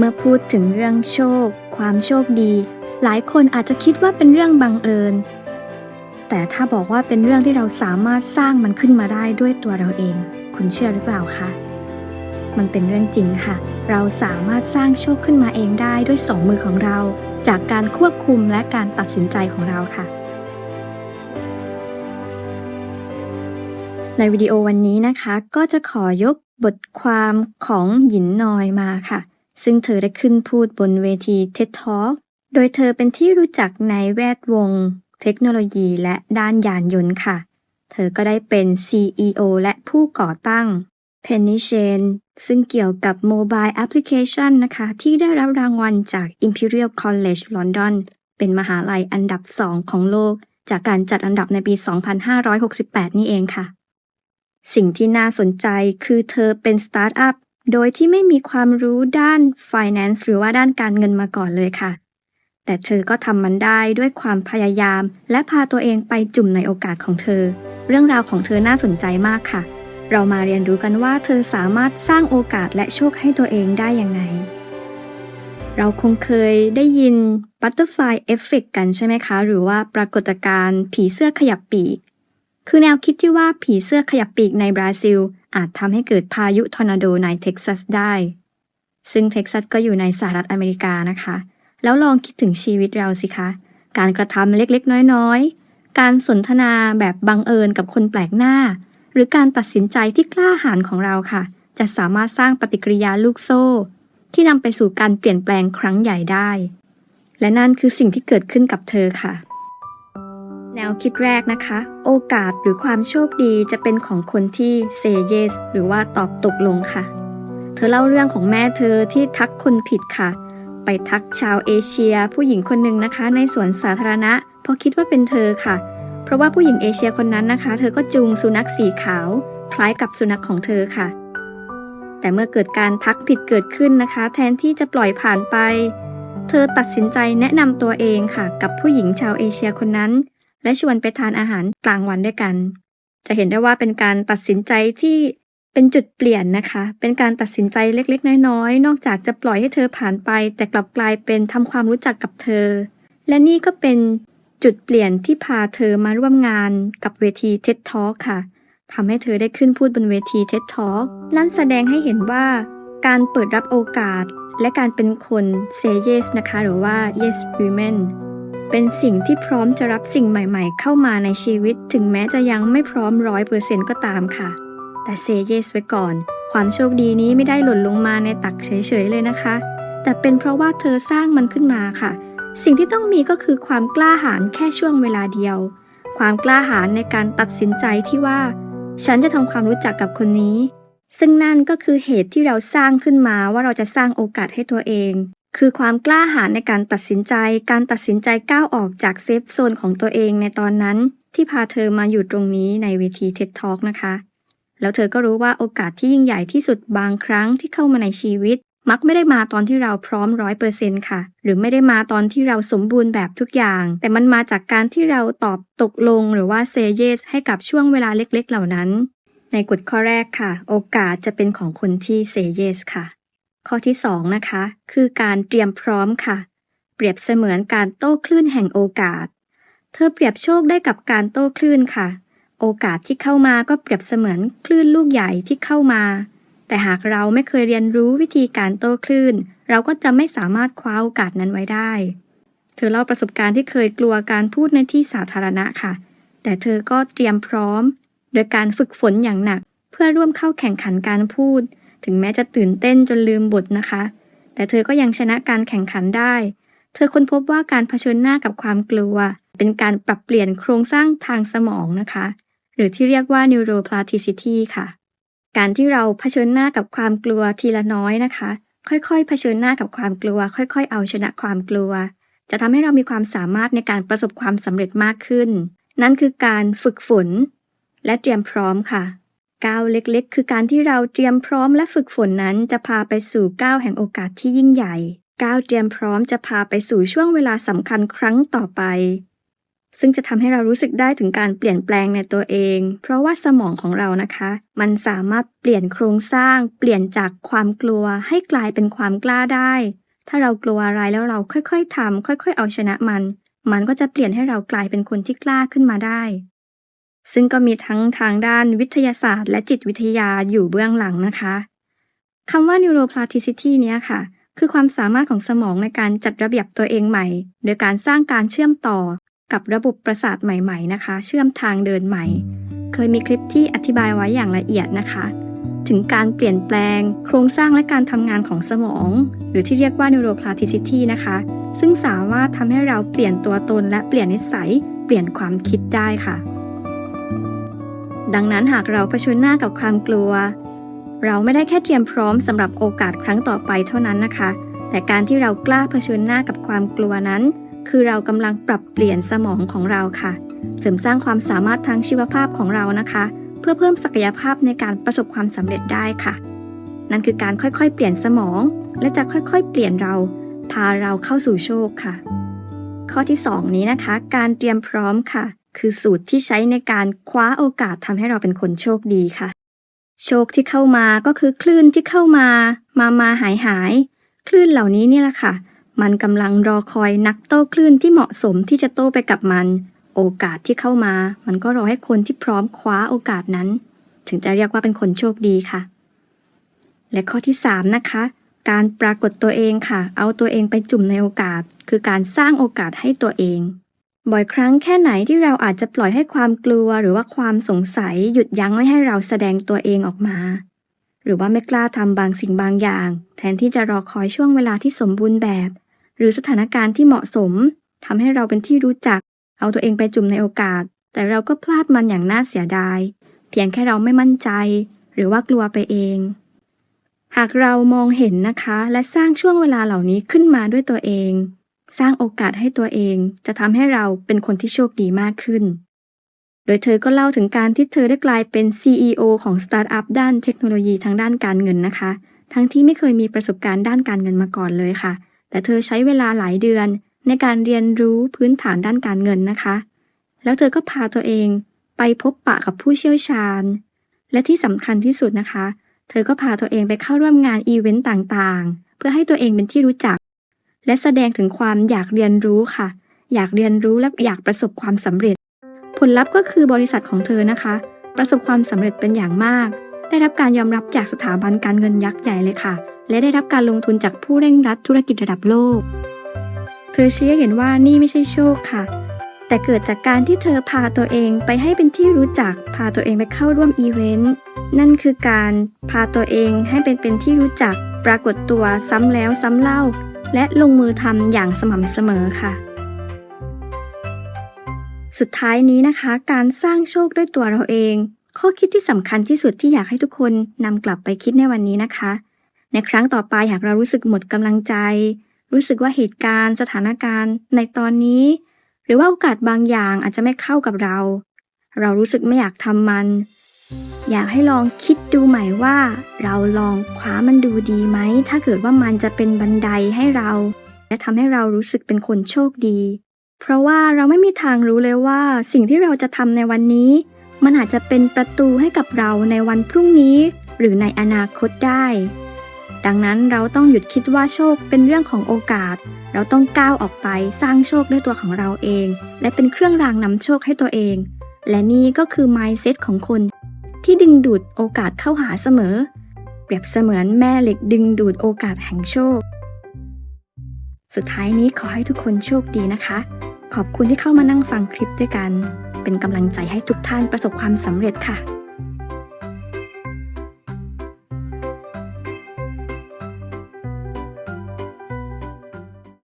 เมื่อพูดถึงเรื่องโชค ความโชคดี หลายคนอาจจะคิดว่าเป็นเรื่องบังเอิญ แต่ถ้าบอกว่าเป็นเรื่องที่เราสามารถสร้างมันขึ้นมาได้ด้วยตัวเราเอง คุณเชื่อหรือเปล่าคะมันเป็นเรื่องจริงค่ะ เราสามารถสร้างโชคขึ้นมาเองได้ด้วยสองมือของเรา จากการควบคุมและการตัดสินใจของเราค่ะ ในวิดีโอวันนี้นะคะ ก็จะขอยกบทความของหยินนอยมาค่ะ ซึ่งเธอได้ขึ้นพูดบนเวที TED Talk โดยเธอเป็นที่รู้จักในแวดวง เทคโนโลยีและด้านยานยนต์ค่ะ เธอก็ได้เป็น CEO และผู้ก่อตั้ง Penny Chain ซึ่งเกี่ยวกับโมบายแอปพลิเคชันนะคะ ที่ได้รับรางวัลจาก Imperial College London เป็นมหาลัยอันดับ 2 ของโลก จากการจัดอันดับในปี 2568 นี่เองค่ะ สิ่งที่น่าสนใจคือเธอเป็นสตาร์ทอัพ โดยที่ไม่มีความรู้ด้าน Finance หรือว่าด้านการเงินมาก่อนเลยค่ะ แต่เธอก็ทำมันได้ด้วยความพยายาม และพาตัวเองไปจุ่มในโอกาสของเธอ เรื่องราวของเธอน่าสนใจมากค่ะ เรามาเรียนรู้กันว่าเธอสามารถสร้างโอกาสและโชคให้ตัวเองได้ยังไงเราคงเคยได้ยิน Butterfly Effect กันใช่ไหมคะ หรือว่าปรากฏการณ์ผีเสื้อขยับปีก คือแนวคิดที่ว่าผีเสื้อขยับปีกในบราซิล อาจทำให้เกิดพายุทอร์นาโดในเท็กซัสได้ ซึ่งเท็กซัสก็อยู่ในสหรัฐอเมริกานะคะ แล้วลองคิดถึงชีวิตเราสิคะ การกระทำเล็กๆ น้อยๆ การสนทนาแบบบังเอิญกับคนแปลกหน้า หรือการตัดสินใจที่กล้าหาญของเราค่ะ จะสามารถสร้างปฏิกิริยาลูกโซ่ ที่นำไปสู่การเปลี่ยนแปลงครั้งใหญ่ได้ และนั่นคือสิ่งที่เกิดขึ้นกับเธอค่ะ แนวคิดแรกนะคะ โอกาสหรือความโชคดีจะเป็นของคนที่ say yes หรือว่าตอบตกลงค่ะ เธอเล่าเรื่องของแม่เธอที่ทักคนผิดค่ะ ไปทักชาวเอเชีย ผู้หญิงคนหนึ่งนะคะ ในสวนสาธารณะเพราะคิดว่าเป็นเธอค่ะ เพราะว่าผู้หญิงเอเชียคนนั้นนะคะ เธอก็จูงสุนัขสีขาว คล้ายกับสุนัขของเธอค่ะ แต่เมื่อเกิดการทักผิดเกิดขึ้นนะคะ แทนที่จะปล่อยผ่านไป เธอตัดสินใจแนะนำตัวเองค่ะ กับผู้หญิงชาวเอเชียคนนั้น และชวนไปทานอาหารกลางวันด้วยกัน จะเห็นได้ว่าเป็นการตัดสินใจที่เป็นจุดเปลี่ยนนะคะ เป็นการตัดสินใจเล็กๆ น้อยๆ นอกจากจะปล่อยให้เธอผ่านไป แต่กลับกลายเป็นทำความรู้จักกับเธอ และนี่ก็เป็นจุดเปลี่ยนที่พาเธอมาร่วมงานกับเวที TED Talk ค่ะทำให้เธอได้ขึ้นพูดบนเวที TED Talk นั่นแสดงให้เห็นว่า การเปิดรับโอกาสและการเป็นคน say yes นะคะ หรือว่า yes women เป็นสิ่งที่พร้อมจะรับสิ่งใหม่ๆ เข้ามาในชีวิต ถึงแม้จะยังไม่พร้อมร้อยเปอร์เซ็นต์ก็ตามค่ะ แต่ say yes ไว้ก่อน ความโชคดีนี้ไม่ได้หล่นลงมาในตักเฉยๆเลยนะคะ แต่เป็นเพราะว่าเธอสร้างมันขึ้นมาค่ะ สิ่งที่ต้องมีก็คือความกล้าหาญแค่ช่วงเวลาเดียว ความกล้าหาญในการตัดสินใจที่ว่า ฉันจะทำความรู้จักกับคนนี้ ซึ่งนั่นก็คือเหตุที่เราสร้างขึ้นมาว่าเราจะสร้างโอกาสให้ตัวเอง คือความกล้าหาญในการตัดสินใจ การตัดสินใจก้าวออกจากเซฟโซนของตัวเองในตอนนั้น ที่พาเธอมาอยู่ตรงนี้ในเวที TED Talk นะคะ แล้วเธอก็รู้ว่าโอกาสที่ยิ่งใหญ่ที่สุดบางครั้งที่เข้ามาในชีวิต มักไม่ได้มาตอนที่เราพร้อมร้อยเปอร์เซ็นต์ค่ะ หรือไม่ได้มาตอนที่เราสมบูรณ์แบบทุกอย่าง แต่มันมาจากการที่เราตอบตกลงหรือว่าเซเยสให้กับช่วงเวลาเล็ก ๆ เหล่านั้น ในกฎข้อแรกค่ะ โอกาสจะเป็นของคนที่เซเยสค่ะ ข้อที่2นะคะคือการเตรียมพร้อมค่ะ เปรียบเสมือนการโต้คลื่นแห่งโอกาส เธอเปรียบโชคได้กับการโต้คลื่นค่ะ โอกาสที่เข้ามาก็เปรียบเสมือนคลื่นลูกใหญ่ที่เข้ามา แต่หากเราไม่เคยเรียนรู้วิธีการโต้คลื่น เราก็จะไม่สามารถคว้าโอกาสนั้นไว้ได้ เธอเล่าประสบการณ์ที่เคยกลัวการพูดในที่สาธารณะค่ะ แต่เธอก็เตรียมพร้อม โดยการฝึกฝนอย่างหนัก เพื่อร่วมเข้าแข่งขันการพูด ถึงแม้จะตื่นเต้นจนลืมบทนะคะ แต่เธอก็ยังชนะการแข่งขันได้ เธอค้นพบว่าการเผชิญหน้ากับความกลัว เป็นการปรับเปลี่ยนโครงสร้างทางสมองนะคะ หรือที่เรียกว่า neuroplasticity ค่ะ การที่เราเผชิญหน้ากับความกลัวทีละน้อยนะคะ ค่อยๆ เผชิญหน้ากับความกลัว ค่อยๆ เอาชนะความกลัว จะทำให้เรามีความสามารถในการประสบความสำเร็จมากขึ้น นั่นคือการฝึกฝน และเตรียมพร้อมค่ะ ก้าวเล็กๆ คือการที่เราเตรียมพร้อมและฝึกฝนนั้นจะพาไปสู่ก้าวแห่งโอกาสที่ยิ่งใหญ่ ก้าวเตรียมพร้อมจะพาไปสู่ช่วงเวลาสำคัญครั้งต่อไป ซึ่งจะทำให้เรารู้สึกได้ถึงการเปลี่ยนแปลงในตัวเอง เพราะว่าสมองของเรานะคะ มันสามารถเปลี่ยนโครงสร้าง เปลี่ยนจากความกลัวให้กลายเป็นความกล้าได้ ถ้าเรากลัวอะไรแล้วเราค่อยๆทำค่อย ๆ เอาชนะมัน มันก็จะเปลี่ยนให้เรากลายเป็นคนที่กล้าขึ้นมาได้ ซึ่งก็มีทั้งทางด้านวิทยาศาสตร์ และจิตวิทยาอยู่เบื้องหลังนะคะคำว่า neuroplasticity เนี้ยค่ะ คือความสามารถของสมองในการจัดระเบียบตัวเองใหม่ โดยการสร้างการเชื่อมต่อกับระบบประสาทใหม่ๆนะคะ เชื่อมทางเดินใหม่ เคยมีคลิปที่อธิบายไว้อย่างละเอียดนะคะ ถึงการเปลี่ยนแปลง โครงสร้างและการทำงานของสมอง หรือที่เรียกว่า neuroplasticity นะคะ ซึ่งสามารถทำให้เราเปลี่ยนตัวตนและเปลี่ยนนิสัย เปลี่ยนความคิดได้ค่ะ ดังนั้นหากเราเผชิญหน้ากับความกลัว เราไม่ได้แค่เตรียมพร้อมสำหรับโอกาสครั้งต่อไปเท่านั้นนะคะ แต่การที่เรากล้าเผชิญหน้ากับความกลัวนั้น คือเรากำลังปรับเปลี่ยนสมองของเราค่ะ เสริมสร้างความสามารถทางชีวภาพของเรานะคะ เพื่อเพิ่มศักยภาพในการประสบความสำเร็จได้ค่ะ นั่นคือการค่อยๆ เปลี่ยนสมอง และจะค่อยๆ เปลี่ยนเรา พาเราเข้าสู่โชคค่ะ ข้อที่ 2 นี้นะคะ การเตรียมพร้อมค่ะ คือสูตรที่ใช้ในการคว้าโอกาสทำให้เราเป็นคนโชคดีค่ะ โชคที่เข้ามาก็คือคลื่นที่เข้ามา มามาหายหาย คลื่นเหล่านี้นี่แหละค่ะ มันกำลังรอคอยนักโต้คลื่นที่เหมาะสมที่จะโต้ไปกับมัน โอกาสที่เข้ามา มันก็รอให้คนที่พร้อมคว้าโอกาสนั้น ถึงจะเรียกว่าเป็นคนโชคดีค่ะ และข้อที่3นะคะการปรากฏตัวเองค่ะ เอาตัวเองไปจุ่มในโอกาส คือการสร้างโอกาสให้ตัวเอง บ่อยครั้งแค่ไหนที่เราอาจจะปล่อยให้ความกลัวหรือว่าความสงสัยหยุดยั้งไม่ให้เราแสดงตัวเองออกมา หรือว่าไม่กล้าทำบางสิ่งบางอย่าง แทนที่จะรอคอยช่วงเวลาที่สมบูรณ์แบบ หรือสถานการณ์ที่เหมาะสมทำให้เราเป็นที่รู้จัก เอาตัวเองไปจุ่มในโอกาส แต่เราก็พลาดมันอย่างน่าเสียดาย เพียงแค่เราไม่มั่นใจ หรือว่ากลัวไปเอง หากเรามองเห็นนะคะ และสร้างช่วงเวลาเหล่านี้ขึ้นมาด้วยตัวเอง สร้างโอกาสให้ตัวเองจะทำให้เราเป็นคนที่โชคดีมากขึ้น โดยเธอก็เล่าถึงการที่เธอได้กลายเป็น CEO ของสตาร์ทอัพด้านเทคโนโลยีทางด้านการเงินนะคะ ทั้งที่ไม่เคยมีประสบการณ์ด้านการเงินมาก่อนเลยค่ะ แต่เธอใช้เวลาหลายเดือน ในการเรียนรู้พื้นฐานด้านการเงินนะคะ แล้วเธอก็พาตัวเองไปพบปะกับผู้เชี่ยวชาญ และที่สำคัญที่สุดนะคะ เธอก็พาตัวเองไปเข้าร่วมงานอีเวนต์ต่างๆ เพื่อให้ตัวเองเป็นที่รู้จัก และแสดงถึงความอยากเรียนรู้ค่ะ อยากเรียนรู้และอยากประสบความสำเร็จ ผลลัพธ์ก็คือบริษัทของเธอนะคะ ประสบความสำเร็จเป็นอย่างมาก ได้รับการยอมรับจากสถาบันการเงินยักษ์ใหญ่เลยค่ะ และได้รับการลงทุนจากผู้เร่งรัดธุรกิจระดับโลก เธอชี้ให้เห็นว่านี่ไม่ใช่โชคค่ะ แต่เกิดจากการที่เธอพาตัวเองไปให้เป็นที่รู้จัก พาตัวเองไปเข้าร่วมอีเวนต์นั่นคือการพาตัวเองให้เป็นเป็นที่รู้จัก ปรากฏตัวซ้ำแล้วซ้ำเล่า และลงมือทำอย่างสม่ำเสมอค่ะ สุดท้ายนี้นะคะ การสร้างโชคด้วยตัวเราเอง ข้อคิดที่สำคัญที่สุดที่อยากให้ทุกคนนำกลับไปคิดในวันนี้นะคะ ในครั้งต่อไปหากเรารู้สึกหมดกำลังใจ รู้สึกว่าเหตุการณ์ สถานการณ์ ในตอนนี้ หรือว่าโอกาสบางอย่างอาจจะไม่เข้ากับเรา เรารู้สึกไม่อยากทำมัน อยากให้ลองคิดดูใหม่ว่า เราลองคว้ามันดูดีไหม ถ้าเกิดว่ามันจะเป็นบันไดให้เรา และทำให้เรารู้สึกเป็นคนโชคดี เพราะว่าเราไม่มีทางรู้เลยว่า สิ่งที่เราจะทำในวันนี้ มันอาจจะเป็นประตูให้กับเราในวันพรุ่งนี้ หรือในอนาคตได้ ดังนั้นเราต้องหยุดคิดว่าโชคเป็นเรื่องของโอกาส เราต้องก้าวออกไปสร้างโชคด้วยตัวของเราเอง และเป็นเครื่องรางนำโชคให้ตัวเอง และนี่ก็คือ mindset ของคน ที่ดึงดูดโอกาสเข้าหาเสมอ เปรียบเสมือนแม่เหล็กดึงดูดโอกาสแห่งโชค สุดท้ายนี้ขอให้ทุกคนโชคดีนะคะ ขอบคุณที่เข้ามานั่งฟังคลิปด้วยกัน เป็นกำลังใจให้ทุกท่านประสบความสำเร็จค่ะ